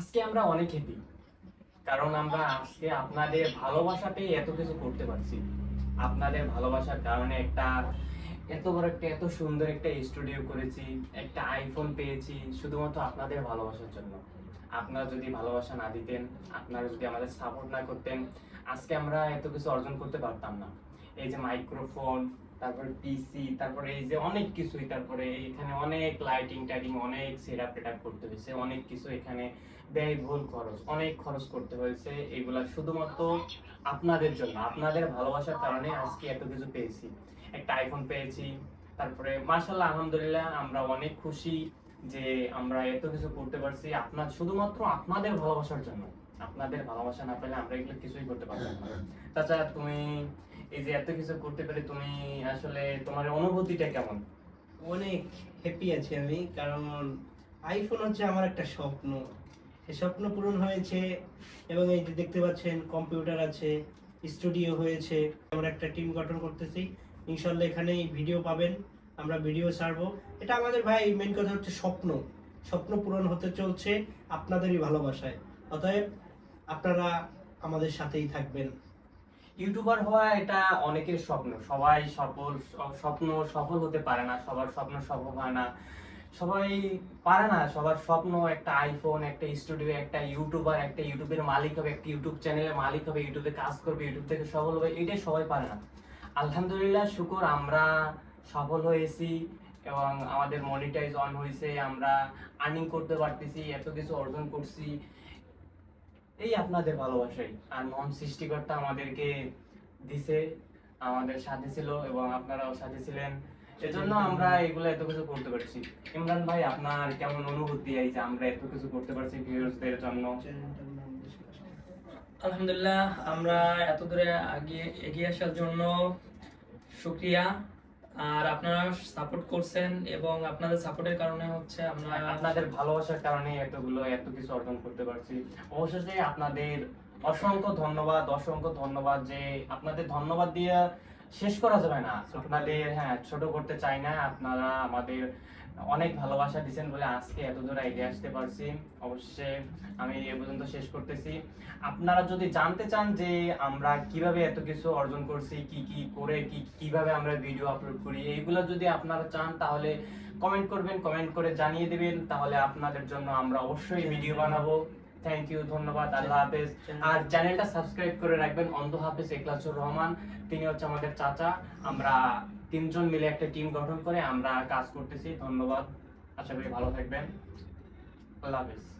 আজকে আমরা অনেক হ্যাপি কারণ আমরা আজকে আপনাদের ভালোবাসা পেয়ে এত কিছু করতে পারছি। আপনাদের ভালোবাসার কারণে একটা এত বড় একটা, এত সুন্দর একটা স্টুডিও করেছি, একটা আইফোন পেয়েছি, শুধুমাত্র আপনাদের ভালোবাসার জন্য। আপনারা যদি ভালোবাসা না দিতেন, আপনারা যদি আমাদের সাপোর্ট না করতেন, আজকে আমরা এত কিছু অর্জন করতে পারতাম না। এই যে মাইক্রোফোন তারপরে পিসি তারপরে এই যে অনেক কিছুই তারপরে এখানে অনেক লাইটিং টাইটিং অনেক সেটআপ টেটআপ করতে হয়েছে অনেক কিছু এখানে ব্যয়বহুল খরচ অনেক খরচ করতে হয়েছে এগুলা শুধুমাত্র আপনাদের জন্য আপনাদের ভালোবাসার কারণে আজকে এত কিছু পেয়েছি। একটা আইফোন পেয়েছি তারপরে মার্শাল্লাহ আলহামদুলিল্লাহ আমরা অনেক খুশি যে আমরা এত কিছু করতে পারছি আপনার শুধুমাত্র আপনাদের ভালোবাসার জন্য। আপনাদের ভালোবাসা না পেলে আমরা এগুলো কিছুই করতে পারতাম না। তাছাড়া তুমি এই যে এত কিছু করতে পেরে তুমি আসলে তোমার অনুভূতিটা কেমন? অনেক হ্যাপি আছি আমি, কারণ আইফোন হচ্ছে আমার একটা স্বপ্ন। সে স্বপ্ন পূরণ হয়েছে এবং এই যে দেখতে পাচ্ছেন কম্পিউটার আছে স্টুডিও হয়েছে, আমরা একটা টিম গঠন করতেছি। ইনশাল্লাহ এখানেই ভিডিও পাবেন, আমরা ভিডিও ছাড়বো। এটা আমাদের ভাই মেন কথা হচ্ছে স্বপ্ন। স্বপ্ন পূরণ হতে চলছে আপনাদেরই ভালোবাসায়। অতএব আপনারা আমাদের সাথেই থাকবেন। ইউটিউবার হওয়া এটা অনেকের স্বপ্ন। সবাই সফল স্বপ্ন সফল হতে পারে না, সবার স্বপ্ন সফল হয় না। সবাই পারে না, সবার স্বপ্ন একটা আইফোন একটা স্টুডিও একটা ইউটিউবার একটা ইউটিউবের মালিক হবে, একটা ইউটিউব চ্যানেলের মালিক হবে ইউটিউবে কাজ করবে ইউটিউব থেকে সফল হবে, এটাই সবাই পারে না। আলহামদুলিল্লাহ, শুকর, আমরা সফল হয়েছি এবং আমাদের মনিটাইজ অন হয়েছে, আমরা আর্নিং করতে পারতেছি, এত কিছু অর্জন করছি। এই আপনাদের ভালোবাসাই। আর মহান সৃষ্টিকর্তা আমাদেরকে দিছে, আমাদের সাথে ছিল এবং আপনারাও সাথে ছিলেন। এজন্য আমরা এগুলো এত কিছু করতে পারছি। ইমরান ভাই, আপনার কেমন অনুভূতি এই যে আমরা এত কিছু করতে পারছি ভিউয়ার্সদের জন্য? আলহামদুলিল্লাহ, আমরা এত দূরে এগিয়ে আসার জন্য শুক্রিয়া। আর আপনারা সাপোর্ট করছেন এবং আপনাদের সাপোর্টের কারণে হচ্ছে আমরা আপনাদের ভালোবাসার কারণে এতগুলো, এত কিছু অর্জন করতে পারছি। অবশেষে আপনাদের অসংখ্য ধন্যবাদ অসংখ্য ধন্যবাদ যে আপনাদের ধন্যবাদ দিয়ে শেষ করা যাবে না। আপনাদের হ্যাঁ ছোট করতে চাই না। আপনারা আমাদের অনেক ভালোবাসা দিচ্ছেন বলে আজকে এত দূর এগিয়ে আসতে পারছি। অবশ্যই আমি এ পর্যন্ত শেষ করতেছি। আপনারা যদি জানতে চান যে আমরা কীভাবে এত কিছু অর্জন করছি, কি কি করে, কি, কীভাবে আমরা ভিডিও আপলোড করি, এইগুলো যদি আপনারা চান, তাহলে কমেন্ট করবেন। কমেন্ট করে জানিয়ে দিবেন। তাহলে আপনাদের জন্য আমরা অবশ্যই ভিডিও বানাবো। থ্যাংক ইউ ধন্যবাদ, আল্লাহ হাফেজ। আর চ্যানেলটা সাবস্ক্রাইব করে রাখবেন অন্ধ হাফেজ একলাচুর রহমান। তিনি হচ্ছে আমাদের চাচা। আমরা তিনজন মিলে একটা টিম গঠন করে আমরা কাজ করতেছি। ধন্যবাদ। আশা করি ভালো থাকবেন। আল্লাহ হাফেজ।